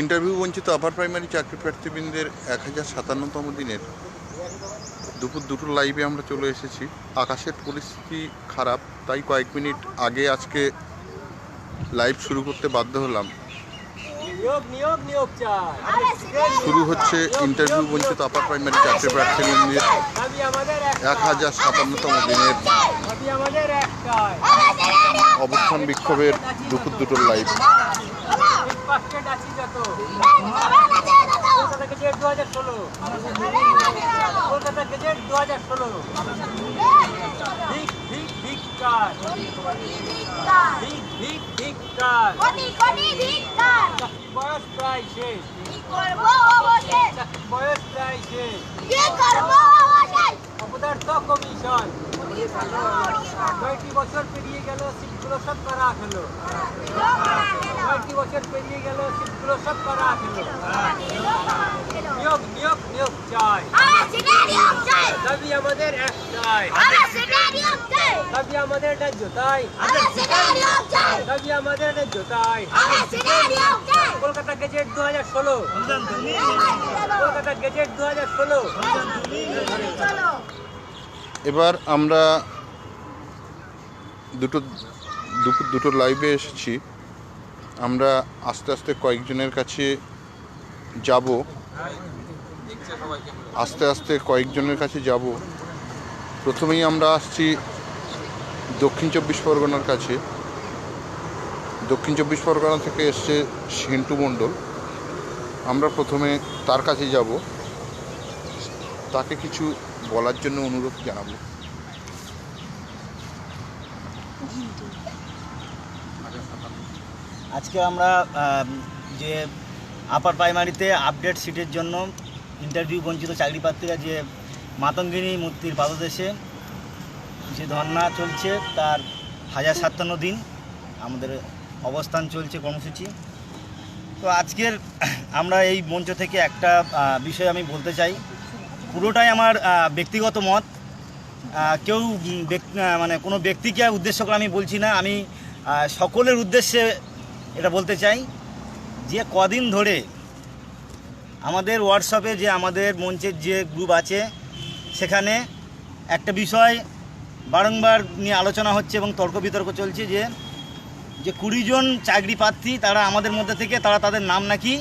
Interview বঞ্চিত upper primary চাকরি প্রার্থীবৃন্দের এক হাজার সাতান্নতম দিনের দুপুর দুটো লাইভে আমরা চলে এসেছি। আকাশের পরিস্থিতি খারাপ তাই কয়েক মিনিট আগে আজকে লাইভ শুরু করতে বাধ্য হলাম। শুরু হচ্ছে ইন্টারভিউ বঞ্চিত আপার প্রাইমারি চাকরি প্রার্থীবৃন্দের এক হাজার সাতান্নতম দিনের অবস্থান বিক্ষোভের দুপুর দুটোর লাইভ পাকেট আছি যত। কলকাতা গেজেট দু হাজার ষোলো। কলকাতা গেজেট দু হাজার ষোলো। ভিক ভিক ভিক কার ভিক ভিক ভিক কার চাকরি বয়স প্রায় শেষ। চাকরি বয়স প্রায় শেষ। অপদার্থ কমিশন। কয়েকটি বছর পেরিয়ে গেল, সিটগুলো সব করা হলো কয়েকটি বছর পেরিয়ে গেল, সিটগুলো সব করা হলো নিয়োগ নিয়োগ নিয়োগ চাই। দাবি আমাদের একটাই। দাবি আমাদের ন্যায্য তাই। দাবি আমাদের ন্যায্য তাই। কলকাতা গেজেট দু হাজার ষোলো। কলকাতা গেজেট দু হাজার ষোলো। এবার আমরা দুটো দুপুর দুটো লাইভে এসেছি। আমরা আস্তে আস্তে কয়েকজনের কাছে যাব। আস্তে আস্তে কয়েকজনের কাছে যাব। প্রথমেই আমরা আসছি দক্ষিণ চব্বিশ পরগনার কাছে। দক্ষিণ চব্বিশ পরগনা থেকে এসছে সিন্টু মণ্ডল। আমরা প্রথমে তার কাছে যাব। তাকে কিছু বলার জন্য অনুরোধ জানাব। আজকে আমরা যে আপার প্রাইমারিতে আপডেট সিটের জন্য ইন্টারভিউ বঞ্চিত চাকরি প্রার্থীরা যে মাতঙ্গিনী মূর্তির পাদদেশে যে ধর্না চলছে, তার হাজার সাতান্ন দিন আমাদের অবস্থান চলছে কর্মসূচি। তো আজকের আমরা এই মঞ্চ থেকে একটা বিষয় আমি বলতে চাই। পুরোটাই আমার ব্যক্তিগত মত। কেউ মানে কোনো ব্যক্তিকে উদ্দেশ্য করে আমি বলছি না। আমি সকলের উদ্দেশ্যে এটা বলতে চাই যে কদিন ধরে আমাদের হোয়াটসঅ্যাপে যে আমাদের মঞ্চের যে গ্রুপ আছে, সেখানে একটা বিষয় বারংবার নিয়ে আলোচনা হচ্ছে এবং তর্ক বিতর্ক চলছে যে যে কুড়িজন চাকরি প্রার্থী তারা আমাদের মধ্যে থেকে, তারা তাদের নাম নাকি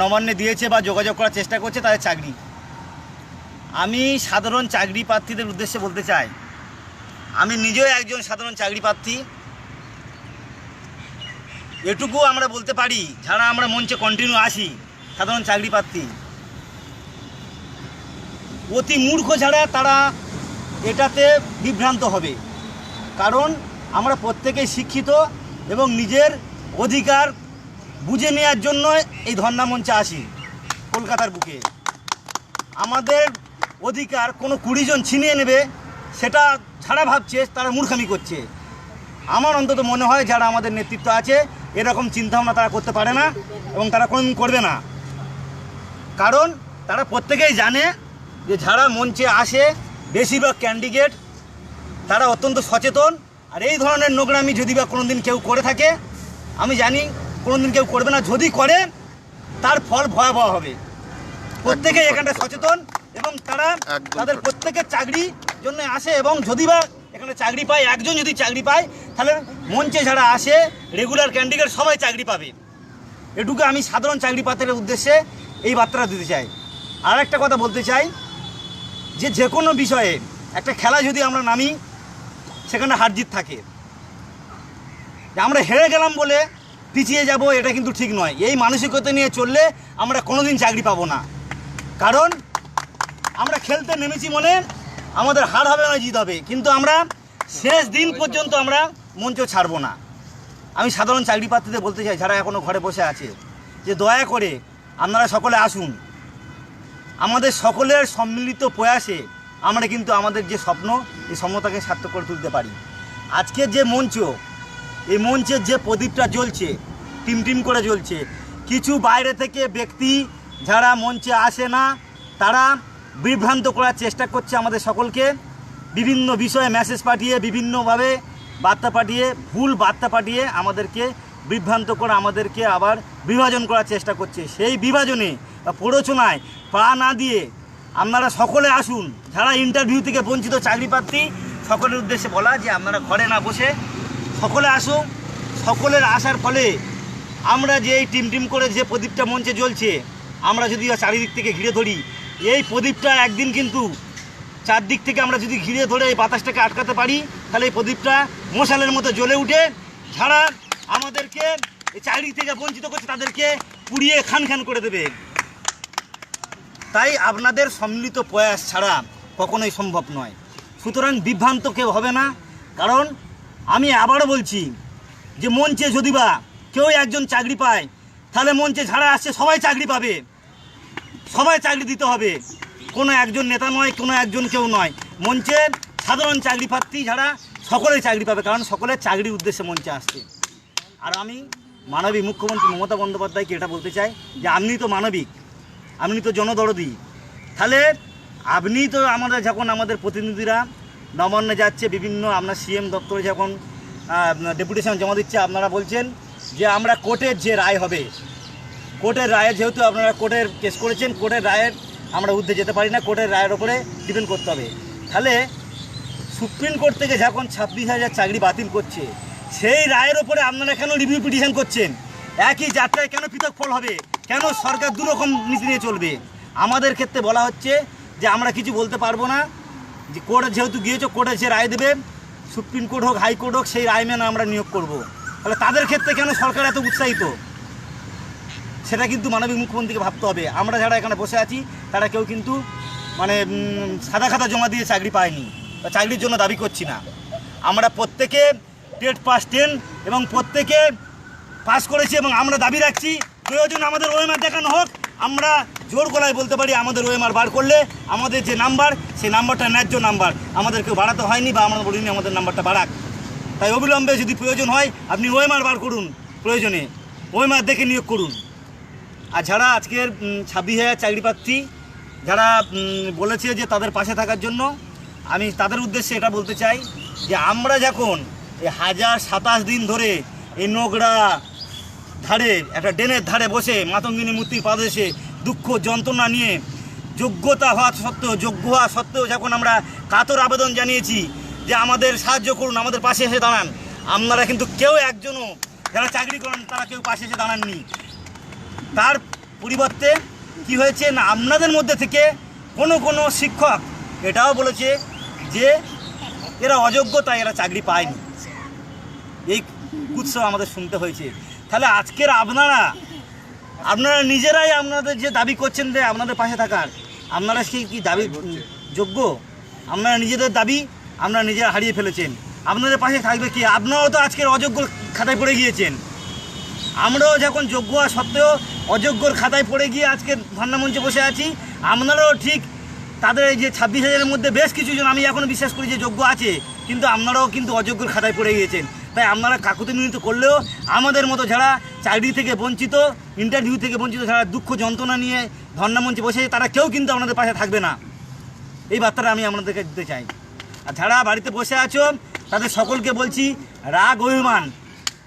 নবান্নে দিয়েছে বা যোগাযোগ করার চেষ্টা করছে তাদের চাকরি। আমি সাধারণ চাকরি প্রার্থীদের উদ্দেশ্যে বলতে চাই। আমি নিজেও একজন সাধারণ চাকরি প্রার্থী। এটুকু আমরা বলতে পারি, যারা আমরা মঞ্চে কন্টিনিউ আসি সাধারণ চাকরি প্রার্থী। অতি মূর্খ ছাড়া তারা এটাতে বিভ্রান্ত হবে। কারণ আমরা প্রত্যেকেই শিক্ষিত এবং নিজের অধিকার বুঝে নেওয়ার জন্য এই ধর্ণা মঞ্চে আসি, কলকাতার বুকে। আমাদের অধিকার কোনো কুড়িজন ছিনিয়ে নেবে, সেটা ছাড়া ভাবছে, তারা মূর্খামি করছে। আমার অন্তত মনে হয় যারা আমাদের নেতৃত্ব আছে, এরকম চিন্তাভাবনা তারা করতে পারে না এবং তারা কোনোদিন করবে না। কারণ তারা প্রত্যেকেই জানে যে যারা মঞ্চে আসে, বেশিরভাগ ক্যান্ডিডেট তারা অত্যন্ত সচেতন। আর এই ধরনের নোংরামি যদি বা কোনোদিন কেউ করে থাকে, আমি জানি কোনোদিন কেউ করবে না। যদি করে, তার ফল ভয়াবহ হবে। প্রত্যেকেই এখানটা সচেতন। এবং তারা তাদের। প্রত্যেকের চাকরি জন্য আসে এবং যদি বা এখানে চাকরি পায় একজন যদি চাকরি পায় তাহলে মঞ্চে যারা আসে রেগুলার ক্যান্ডিডেট সবাই চাকরি পাবে। এটুকু আমি সাধারণ চাকরি পাত্রের উদ্দেশ্যে এই বার্তাটা দিতে চাই। আর একটা কথা বলতে চাই যে যে কোনো বিষয়ে একটা খেলা যদি আমরা নামি সেখানে হারজিত থাকে। যে আমরা হেরে গেলাম বলে পিছিয়ে যাব এটা কিন্তু ঠিক নয়। এই মানসিকতা নিয়ে চললে আমরা কোনোদিন চাকরি পাবো না। কারণ আমরা খেলতে নেমেছি মনে আমাদের হার হবে না, জিত হবে। কিন্তু আমরা শেষ দিন পর্যন্ত আমরা মঞ্চ ছাড়বো না। আমি সাধারণ চাকরি প্রার্থীদের বলতে চাই, যারা এখনও ঘরে বসে আছে, যে দয়া করে আপনারা সকলে আসুন। আমাদের সকলের সম্মিলিত প্রয়াসে আমরা কিন্তু আমাদের যে স্বপ্ন, এই স্বপ্নটাকে সার্থক করে তুলতে পারি। আজকের যে মঞ্চ, এই মঞ্চের যে প্রদীপটা জ্বলছে, টিম টিম করে জ্বলছে, কিছু বাইরে থেকে ব্যক্তি যারা মঞ্চে আসে না, তারা বিভ্রান্ত করার চেষ্টা করছে আমাদের সকলকে। বিভিন্ন বিষয়ে মেসেজ পাঠিয়ে, বিভিন্নভাবে বার্তা পাঠিয়ে, ভুল বার্তা পাঠিয়ে আমাদেরকে বিভ্রান্ত করে, আমাদেরকে আবার বিভাজন করার চেষ্টা করছে। সেই বিভাজনে বা প্ররোচনায় পা না দিয়ে আপনারা সকলে আসুন। যারা ইন্টারভিউ থেকে বঞ্চিত, চাকরি প্রার্থী, সকলের উদ্দেশ্যে বলা যে আপনারা ঘরে না বসে সকলে আসুন। সকলের আসার ফলে আমরা যে এই টিম টিম করে যে প্রদীপটা মঞ্চে জ্বলছে, আমরা যদি চারিদিক থেকে ঘিরে ধরি এই প্রদীপটা একদিন কিন্তু চারদিক থেকে আমরা যদি ঘিরে ধরে এই বাতাসটাকে আটকাতে পারি, তাহলে এই প্রদীপটা মশালের মতো জ্বলে উঠে যারা আমাদেরকে, এই চাকরি থেকে বঞ্চিত করছে, তাদেরকে পুড়িয়ে খান খান করে দেবে। তাই আপনাদের সম্মিলিত প্রয়াস ছাড়া কখনোই সম্ভব নয়। সুতরাং বিভ্রান্ত কেউ হবে না, কারণ আমি আবারও বলছি যে মঞ্চে যদি বা কেউ একজন চাকরি পায়, তাহলে মঞ্চে যারা আসছে, সবাই চাকরি পাবে। সবাই চাকরি দিতে হবে। কোনো একজন নেতা নয়, কোনো একজন কেউ নয়। মঞ্চের সাধারণ চাকরি প্রার্থী যারা সকলেই চাকরি পাবে, কারণ সকলের চাকরির উদ্দেশ্যে মঞ্চে আসছে। আর আমি মানবিক মুখ্যমন্ত্রী মমতা বন্দ্যোপাধ্যায়কে এটা বলতে চাই যে আপনি তো মানবিক, আপনি তো জনদরদি। তাহলে আপনি তো আমাদের যখন আমাদের প্রতিনিধিরা নবান্নে যাচ্ছে, বিভিন্ন আপনার সিএম দপ্তরে যখন ডেপুটেশন জমা দিচ্ছে, আপনারা বলছেন যে আমরা কোর্টের যে রায় হবে কোর্টের রায়ে যেহেতু আপনারা কোর্টের কেস করেছেন, কোর্টের রায়ের আমরা ঊর্ধ্বে যেতে পারি না, কোর্টের রায়ের ওপরে ডিপেন্ড করতে হবে। তাহলে সুপ্রিম কোর্ট থেকে যখন ছাব্বিশ হাজার চাকরি বাতিল করছে, সেই রায়ের ওপরে আপনারা কেন রিভিউ পিটিশন করছেন? একই যাত্রায় কেন পৃথক ফল হবে? কেন সরকার দুরকম নীতি নিয়ে চলবে? আমাদের ক্ষেত্রে বলা হচ্ছে যে আমরা কিছু বলতে পারব না। যে কোর্টে যেহেতু গিয়েছো, কোর্টে যে রায় দেবে, সুপ্রিম কোর্ট হোক, হাইকোর্ট হোক, সেই রায় মেনে আমরা নিয়োগ করব। তাহলে তাদের ক্ষেত্রে কেন সরকার এত উৎসাহিত? সেটা কিন্তু মানবিক মুখ্যমন্ত্রীকে ভাবতে হবে। আমরা যারা এখানে বসে আছি, তারা কেউ কিন্তু মানে সাদা খাতা জমা দিয়ে চাকরি পায়নি বা চাকরির জন্য দাবি করছি না। আমরা প্রত্যেকে টেট পাস টেন এবং প্রত্যেকে পাস করেছি এবং আমরা দাবি রাখছি, প্রয়োজন আমাদের ওএমআর দেখানো হোক। আমরা জোর গলায় বলতে পারি, আমাদের ওএমআর বার করলে আমাদের যে নাম্বার, সেই নাম্বারটা ন্যায্য নাম্বার। আমাদের কেউ বাড়াতে হয়নি বা আমরা বলিনি আমাদের নাম্বারটা বাড়াক। তাই অবিলম্বে যদি প্রয়োজন হয়, আপনি ওএমআর বার করুন প্রয়োজনে। ওএমআর দেখে নিয়োগ করুন। আর যারা আজকের ছাব্বিশ হাজার চাকরি প্রার্থী, যারা বলেছে যে তাদের পাশে থাকার জন্য, আমি তাদের উদ্দেশ্যে এটা বলতে চাই যে আমরা যখন এই হাজার সাতাশ দিন ধরে এই নোংরা ধারে একটা ড্রেনের ধারে বসে মাতঙ্গিনী মূর্তির পাদদেশে দুঃখ যন্ত্রণা নিয়ে যোগ্যতা হওয়া সত্ত্বেও, যোগ্য হওয়া সত্ত্বেও যখন আমরা কাতর আবেদন জানিয়েছি যে আমাদের সাহায্য করুন, আমাদের পাশে এসে দাঁড়ান, আপনারা কিন্তু কেউ একজনও যারা চাকরি করেন, তারা কেউ পাশে এসে দাঁড়াননি। তার পরিবর্তে কি হয়েছে না, আপনাদের মধ্যে থেকে কোনো কোনো শিক্ষক এটাও বলেছে যে এরা অযোগ্য, তাই এরা চাকরি পায়নি। এই কুৎসব আমাদের শুনতে হয়েছে। তাহলে আজকের আপনারা আপনারা নিজেরাই আপনাদের যে দাবি করছেন যে আপনাদের পাশে থাকার, আপনারা সেই কি দাবি যোগ্য? আপনারা নিজেদের দাবি, আপনারা নিজেরা হারিয়ে ফেলেছেন। আপনাদের পাশে থাকবে কি? আপনারাও তো আজকের অযোগ্য খাতায় পড়ে গিয়েছেন। আমরাও যখন যোগ্য হওয়া সত্ত্বেও অযোগ্যর খাতায় পড়ে গিয়ে আজকে ধর্ণা মঞ্চে বসে আছি, আপনারাও ঠিক তাদের এই যে ছাব্বিশ হাজারের মধ্যে বেশ কিছু জন আমি এখনও বিশ্বাস করি যে যোগ্য আছে, কিন্তু আপনারাও কিন্তু অযোগ্যর খাতায় পড়ে গিয়েছেন। তাই আপনারা কাকুতি মিনিত করলেও আমাদের মতো যারা চাকরি থেকে বঞ্চিত ইন্টারভিউ থেকে বঞ্চিত, যারা দুঃখ যন্ত্রণা নিয়ে ধর্ণা মঞ্চে বসে তারা কেউ কিন্তু আপনাদের পাশে থাকবে না। এই বার্তাটা আমি আপনাদেরকে দিতে চাই। আর যারা বাড়িতে বসে আছো, তাদের সকলকে বলছি, রাগ অভিমান,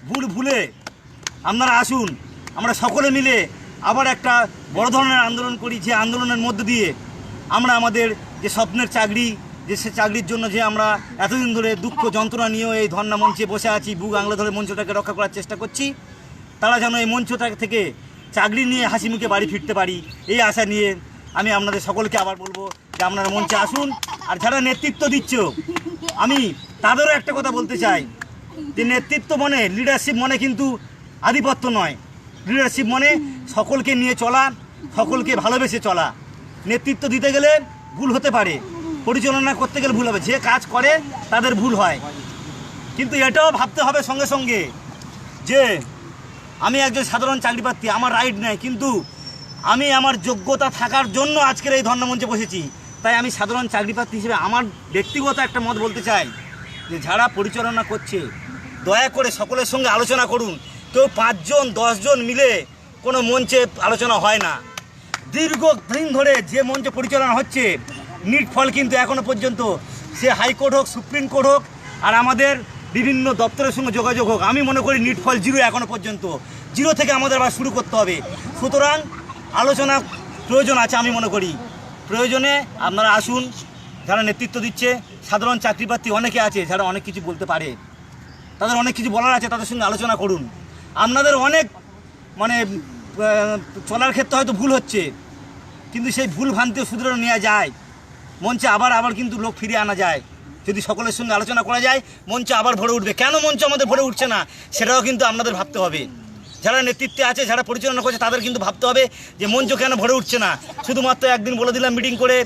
ভুল ভুলে আপনারা আসুন, আমরা সকলে মিলে আবার একটা বড় ধরনের আন্দোলন করি, যে আন্দোলনের মধ্য দিয়ে আমরা আমাদের যে স্বপ্নের চাকরি, যে সে চাকরির জন্য যে আমরা এতদিন ধরে দুঃখ যন্ত্রণা নিয়েও এই ধর্ণা মঞ্চে বসে আছি, বুক আংলা ধরে মঞ্চটাকে রক্ষা করার চেষ্টা করছি, তারা যেন এই মঞ্চটা থেকে চাকরি নিয়ে হাসি মুখে বাড়ি ফিরতে পারি, এই আশা নিয়ে আমি আপনাদের সকলকে আবার বলব যে আপনারা মঞ্চে আসুন, আর যারা নেতৃত্ব দিচ্ছ, আমি তাদেরও একটা কথা বলতে চাই, যে নেতৃত্ব মনে লিডারশিপ মনে কিন্তু আধিপত্য নয়। লিডারশিপ মানে সকলকে নিয়ে চলা, সকলকে ভালোবেসে চলা। নেতৃত্ব দিতে গেলে ভুল হতে পারে, পরিচালনা করতে গেলে ভুল হবে। যে কাজ করে, তাদের ভুল হয়। কিন্তু এটাও ভাবতে হবে সঙ্গে সঙ্গে যে আমি একজন সাধারণ চাকরি প্রার্থী, আমার রাইট নেই। কিন্তু আমি আমার যোগ্যতা থাকার জন্য আজকের এই ধর্ণামঞ্চে বসেছি। তাই আমি সাধারণ চাকরি প্রার্থী হিসেবে আমার ব্যক্তিগত একটা মত বলতে চাই যে, যারা পরিচালনা করছে, দয়া করে সকলের সঙ্গে আলোচনা করুন। কেউ পাঁচজন, দশজন মিলে কোনো মঞ্চে আলোচনা হয় না। দীর্ঘ দিন ধরে যে মঞ্চে পরিচালনা হচ্ছে, নিট ফল কিন্তু এখনও পর্যন্ত সে হাইকোর্ট হোক, সুপ্রিম কোর্ট হোক, আর আমাদের বিভিন্ন দপ্তরের সঙ্গে যোগাযোগ হোক, আমি মনে করি নিট ফল জিরো এখনও পর্যন্ত। জিরো থেকে আমাদের আবার শুরু করতে হবে। সুতরাং আলোচনা প্রয়োজন আছে আমি মনে করি। প্রয়োজনে আপনারা আসুন, যারা নেতৃত্ব দিচ্ছে, সাধারণ চাকরি প্রার্থী অনেকে আছে যারা অনেক কিছু বলতে পারে। তাদের অনেক কিছু বলার আছে, তাদের সঙ্গে আলোচনা করুন। আপনাদের অনেক মানে চলার ক্ষেত্রে হয়তো ভুল হচ্ছে, কিন্তু সেই ভুল ভ্রান্তিও শুধরে নেওয়া যায়। মঞ্চে আবার আবার কিন্তু লোক ফিরিয়ে আনা যায়। যদি সকলের সঙ্গে আলোচনা করা যায়, মঞ্চ আবার ভরে উঠবে। কেন মঞ্চ আমাদের ভরে উঠছে না? সেটাও কিন্তু আপনাদের ভাবতে হবে। যারা নেতৃত্বে আছে, যারা পরিচালনা করছে, তাদের কিন্তু ভাবতে হবে যে মঞ্চ কেন ভরে উঠছে না? শুধুমাত্র একদিন বলে দিলাম মিটিং করে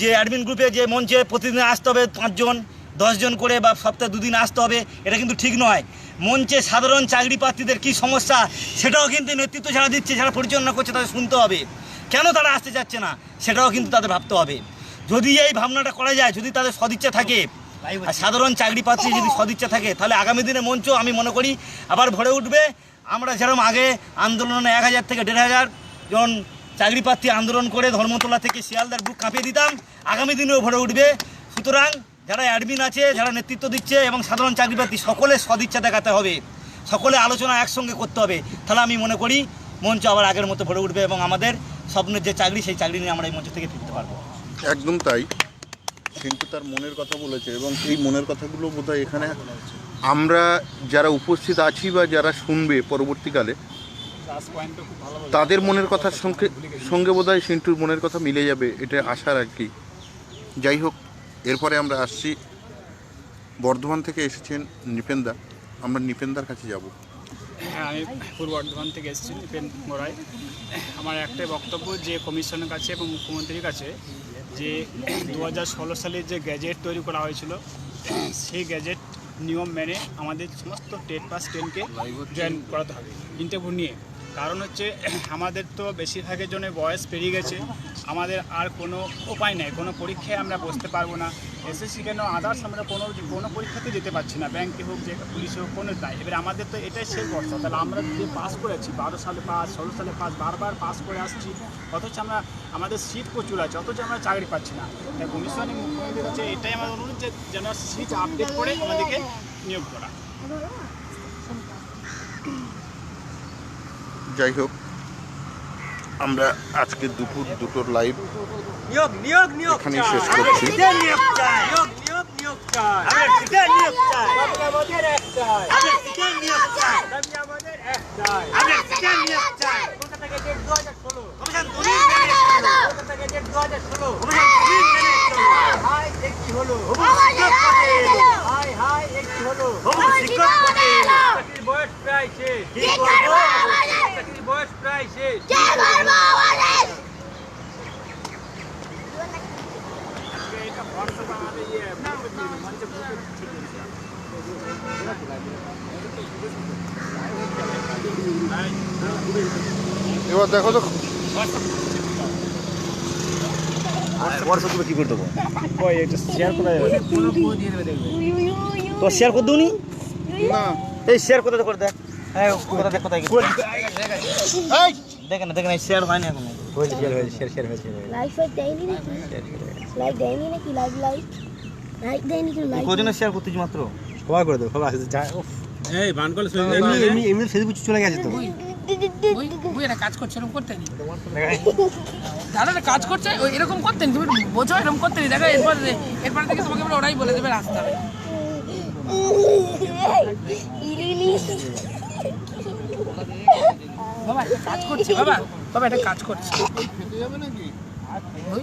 যে অ্যাডমিন গ্রুপে যে মঞ্চে প্রতিদিন আসতে হবে পাঁচজন, দশজন করে বা সপ্তাহে দুদিন আসতে হবে, এটা কিন্তু ঠিক নয়। মঞ্চে সাধারণ চাকরি প্রার্থীদের কী সমস্যা? সেটাও কিন্তু নেতৃত্ব যারা দিচ্ছে, যারা পরিচালনা করছে তাদের শুনতে হবে। কেন তারা আসতে চাচ্ছে না? সেটাও কিন্তু তাদের ভাবতে হবে। যদি এই ভাবনাটা করা যায়, যদি তাদের সদিচ্ছা থাকে সাধারণ চাকরি প্রার্থী যদি সদিচ্ছা থাকে, তাহলে আগামী দিনে মঞ্চ আমি মনে করি আবার ভরে উঠবে। আমরা যেরকম আগে আন্দোলনে এক হাজার থেকে দেড় হাজার জন চাকরি প্রার্থী আন্দোলন করে ধর্মতলা থেকে শিয়ালদার বুক কাঁপিয়ে দিতাম, আগামী দিনেও ভরে উঠবে। সুতরাং যারা অ্যাডমিন আছে, যারা নেতৃত্ব দিচ্ছে এবং সাধারণ চাকরি প্রার্থী, সকলে সদিচ্ছা দেখাতে হবে। সকলে আলোচনা একসঙ্গে করতে হবে। তাহলে আমি মনে করি, মঞ্চ আবার আগের মতো ভরে উঠবে এবং আমাদের স্বপ্নের যে চাকরি, সেই চাকরি নিয়ে আমরা এই মঞ্চ থেকে ফিরতে পারব। একদম তাই। কিন্তু তার মনের কথা বলেছে এবং এই মনের কথাগুলো বোধহয় এখানে আমরা যারা উপস্থিত আছি বা যারা শুনবে পরবর্তীকালে, তাদের মনের কথার সঙ্গে সঙ্গে বোধহয় সিন্টুর মনের কথা মিলে যাবে, এটা আশার আর কি যাই হোক এরপরে আমরা আসছি বর্ধমান থেকে এসেছেন নিপেন্দা। আমরা নিপেন্দার কাছে যাব। হ্যাঁ আমি পূর্ব বর্ধমান থেকে এসেছি, নিপেন মোড়াই আমার একটাই বক্তব্য যে কমিশনের কাছে এবং মুখ্যমন্ত্রীর কাছে যে দু হাজার ষোলো সালে যে গ্যাজেট তৈরি করা হয়েছিল, সেই গ্যাজেট নিয়ম মেনে আমাদের সমস্ত টেট পাস টেনকে জয়েন করাতে হবে, ইন্টারভিউ নিয়ে। কারণ হচ্ছে আমাদের তো বেশিরভাগের জন্য বয়স পেরিয়ে গেছে। আমাদের আর কোনো উপায় নেই, কোনো পরীক্ষায় আমরা বসতে পারব না। এসএসসি কেন আদার্স আমরা কোনো কোনো পরীক্ষাতে যেতে পারছি না ব্যাংকে হোক যে পুলিশে হোক, কোনো তাই। এবার আমাদের তো এটাই শেষ বর্ষ তাহলে আমরা যে পাস করেছি, বারো সালে পাস ষোলো সালে পাস বারবার পাস করে আসছি, অথচ আমরা, আমাদের সিট প্রচুর আছে, অথচ আমরা চাকরি পাচ্ছি না। তাই কমিশনের মুখ্যমন্ত্রীর কাছে এটাই আমার অনুরোধ যে যেন সিট আপডেট করে আমাদেরকে নিয়োগ করা। যাই হোক আমরা আজকে দুপুর দুটোর লাইভ এখানেই শেষ করছি। বয়স প্রায় শেষ কি করব চাকরির বয়স প্রায় শেষ এটা হোয়াটসঅ্যাপে আমাদের ইয়ে মঞ্চে এবার দেখো তো। হোয়াটসঅ্যাপে কি করে দেবো? ওই শেয়ার করা যাবে তো শেয়ার করে দিওনি না? এই শেয়ার কোথায় করে দেখ। হ্যাঁ এই দেখেন না দেখেন শেয়ার হয়নি এখনও হয়েছে শেয়ার করতেছি মাত্র কবার করে দেবো সবাই যা উফ। এমনি এমনি এমনি ফেসবুক চলে গেছে তো কাজ করছে এরকম করতেনি দাদা কাজ করছে ওই এরকম করতেন তুমি বোঝো এরকম করতেনি দেখো এরপর এরপর থেকে তোমাকে ওরাই বলে দেবে রাস্তায় বাবা একটা কাজ করছি বাবা বাবা একটা কাজ করছি। আর ওই